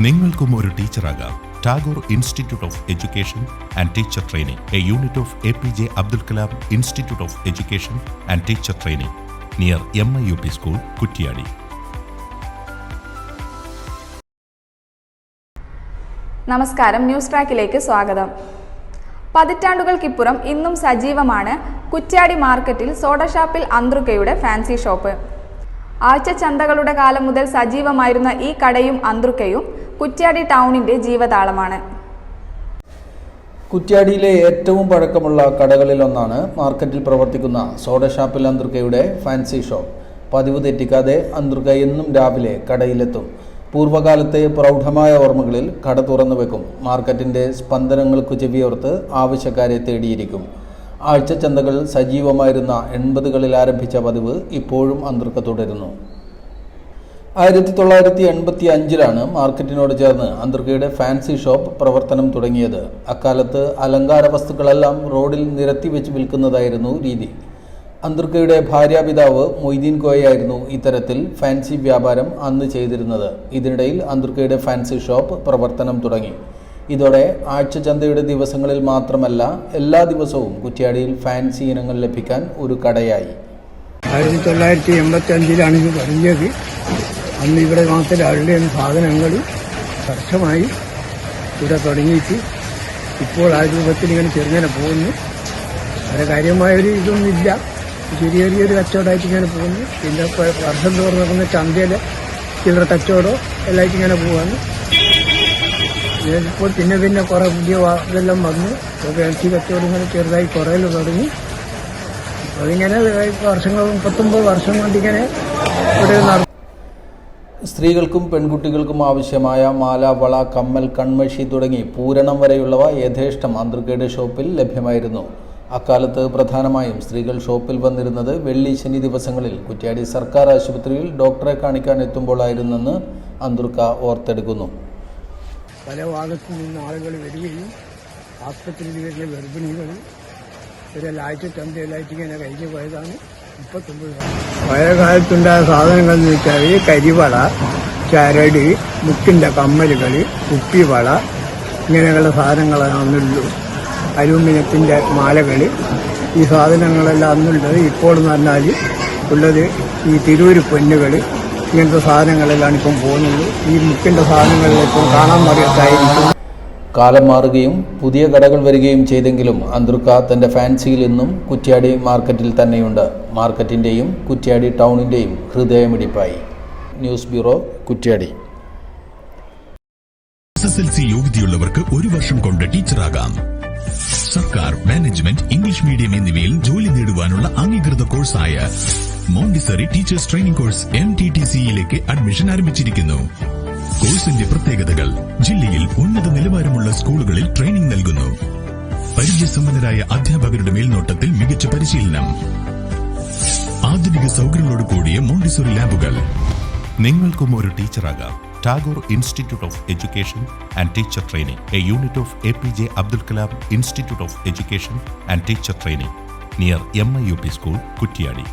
നിങ്ങൾക്കും ഒരു ടീച്ചറാകാം. Tagore institute of education and teacher training. A unit of A P J Abdul Kalam institute of education and teacher training. Near M I U P school Kuttiadi. നമസ്കാരം. News ട്രാക്കിലേക്ക് സ്വാഗതം. പതിറ്റാണ്ടുകൾക്കിപ്പുറം ഇന്നും സജീവമാണ് കുറ്റ്യാടി മാർക്കറ്റിൽ soda ഷാപ്പിൽ അന്തൃക്കയുടെ fancy shop. ആഴ്ച ചന്തകളുടെ കാലം മുതൽ സജീവമായിരുന്ന ഈ കടയും അന്തൃക്കയും കുറ്റ്യാടി ടൗണിന്റെ ജീവതാളമാണ്. കുറ്റ്യാടിയിലെ ഏറ്റവും പഴക്കമുള്ള കടകളിലൊന്നാണ് മാർക്കറ്റിൽ പ്രവർത്തിക്കുന്ന സോഡ ഷാപ്പിൽ അന്തർക്കയുടെ ഫാൻസി ഷോപ്പ്. പതിവ് തെറ്റിക്കാതെ അന്തർക്ക എന്നും രാവിലെ കടയിലെത്തും. പൂർവകാലത്തെ പ്രൗഢമായ ഓർമ്മകളിൽ കട തുറന്നു വെക്കും. മാർക്കറ്റിന്റെ സ്പന്ദനങ്ങൾക്ക് ചെവിയോർത്ത് ആവശ്യക്കാരെ തേടിയിരിക്കും. ആഴ്ച ചന്തകൾ സജീവമായിരുന്ന എൺപതുകളിൽ ആരംഭിച്ച പതിവ് ഇപ്പോഴും അന്തൃക്ക തുടരുന്നു. ആയിരത്തി തൊള്ളായിരത്തി എൺപത്തി അഞ്ചിലാണ് മാർക്കറ്റിനോട് ചേർന്ന് അന്തർക്കയുടെ ഫാൻസി ഷോപ്പ് പ്രവർത്തനം തുടങ്ങിയത്. അക്കാലത്ത് അലങ്കാര വസ്തുക്കളെല്ലാം റോഡിൽ നിരത്തി വെച്ച് വിൽക്കുന്നതായിരുന്നു രീതി. അന്തർക്കയുടെ ഭാര്യാപിതാവ് മൊയ്തീൻ കോയായിരുന്നു ഇത്തരത്തിൽ ഫാൻസി വ്യാപാരം അന്ന് ചെയ്തിരുന്നത്. ഇതിനിടയിൽ അന്തർക്കയുടെ ഫാൻസി ഷോപ്പ് പ്രവർത്തനം തുടങ്ങി. ഇതോടെ ആഴ്ച ചന്തയുടെ ദിവസങ്ങളിൽ മാത്രമല്ല എല്ലാ ദിവസവും കുറ്റ്യാടിയിൽ ഫാൻസി ഇനങ്ങൾ ലഭിക്കാൻ ഒരു കടയായി. ആയിരത്തി തൊള്ളായിരത്തി എൺപത്തി അഞ്ചിലാണ് ഇത് തുടങ്ങിയത്. അന്ന് ഇവിടെ മാത്രം മാത്രമല്ല സാധനങ്ങൾ വർഷമായി ഇവിടെ തുടങ്ങിയിട്ട് ഇപ്പോൾ ആ രൂപത്തിൽ ഇങ്ങനെ ചെറുങ്ങനെ പോകുന്നു. വളരെ കാര്യമായൊരു ഇതൊന്നുമില്ല ചെറിയ ചെറിയൊരു കച്ചവടമായിട്ട് ഇങ്ങനെ പോകുന്നു. പിന്നെ വർഷം തോറും നടക്കുന്ന ചന്തയിലെ ചില്ലറ കച്ചവടം എല്ലായിട്ട് ഇങ്ങനെ പോവാണ്. ഇപ്പോൾ പിന്നെ പിന്നെ കുറെ പുതിയ ഇതെല്ലാം വന്നു. ഇറച്ചി കച്ചവടം ഇങ്ങനെ ചെറുതായി കുറേ തുടങ്ങി. അതിങ്ങനെ വർഷങ്ങൾ മുപ്പത്തൊമ്പത് വർഷം കൊണ്ടിങ്ങനെ ഇവിടെ നട സ്ത്രീകൾക്കും പെൺകുട്ടികൾക്കും ആവശ്യമായ മാല വള കമ്മൽ കൺമഷി തുടങ്ങി പൂരണം വരെയുള്ളവ യഥേഷ്ടം മാന്ത്രികയുടെ ഷോപ്പിൽ ലഭ്യമായിരുന്നു. അക്കാലത്ത് പ്രധാനമായും സ്ത്രീകൾ ഷോപ്പിൽ വന്നിരുന്നത് വെള്ളി ശനി ദിവസങ്ങളിൽ കുറ്റ്യാടി സർക്കാർ ആശുപത്രിയിൽ ഡോക്ടറെ കാണിക്കാൻ എത്തുമ്പോഴായിരുന്നെന്ന് അന്തർക്ക ഓർത്തെടുക്കുന്നു. പല ഭാഗത്തു നിന്ന് ആളുകൾ വരികയും ആസ്പത്രിയിൽ വരുന്ന ഗർഭിണികൾ ഇവരെല്ലാം ലൈറ്റ് ചന്തയിലായിട്ട് ഇങ്ങനെ കഴിഞ്ഞു പോയതാണ്. പഴയ കാലത്തുണ്ടായ സാധനങ്ങൾ എന്ന് വെച്ചാൽ കരിവള ചരടി മുക്കിന്റെ കമ്മലുകൾ കുപ്പിവള ഇങ്ങനെയുള്ള സാധനങ്ങളാണ് അന്നുള്ളൂ അലൂമിനിയത്തിന്റെ മാലകൾ. ഈ സാധനങ്ങളെല്ലാം അന്നുള്ളത് ഇപ്പോൾ എന്ന് പറഞ്ഞാൽ ഉള്ളത് ഈ തിരൂര് പൊന്നുകൾ ഇങ്ങനത്തെ സാധനങ്ങളെല്ലാം ഇപ്പം പോകുന്നുള്ളൂ ഈ മുക്കിന്റെ സാധനങ്ങളിലിപ്പം കാണാൻ പറയത്തായിരിക്കും കാലം മാറുകയും പുതിയ കടകൾ വരികയും ചെയ്തെങ്കിലും അന്തർക്ക തന്റെ ഫാൻസിയിൽ ഇന്നും കുറ്റ്യാടി മാർക്കറ്റിൽ തന്നെയുണ്ട്. മാർക്കറ്റിന്റെയും കുറ്റ്യാടി ടൗണിന്റെയും ഹൃദയമിടിപ്പായി. News bureau Kuttiadi. യോഗ്യതയുള്ളവർക്ക് ഒരു വർഷം കൊണ്ട് ടീച്ചറാകാം. സർക്കാർ മാനേജ്മെന്റ് ഇംഗ്ലീഷ് മീഡിയം എന്നിവയിൽ ജോലി നേടുവാനുള്ള അംഗീകൃത കോഴ്സായ Montessori teachers training course M T T സിയിലേക്ക് അഡ്മിഷൻ ആരംഭിച്ചിരിക്കുന്നു. കോഴ്സിന്റെ പ്രത്യേകതകൾ ജില്ലയിൽ ഉന്നത നിലവാരമുള്ള സ്കൂളുകളിൽ ട്രെയിനിംഗ് നൽകുന്നു. പരിചയസമ്പന്നരായ അധ്യാപകരുടെ മേൽനോട്ടത്തിൽ മികച്ച പരിശീലനം. ആധുനിക സൗകര്യങ്ങളോട് കൂടിയ മോണ്ടിസോറി ലാബുകൾ. നിങ്ങൾക്കും ഒരു ടീച്ചറാകാം. Tagore institute of education and teacher training a unit of A P J Abdul Kalam institute of education and teacher training near M I U P school Kuttiadi.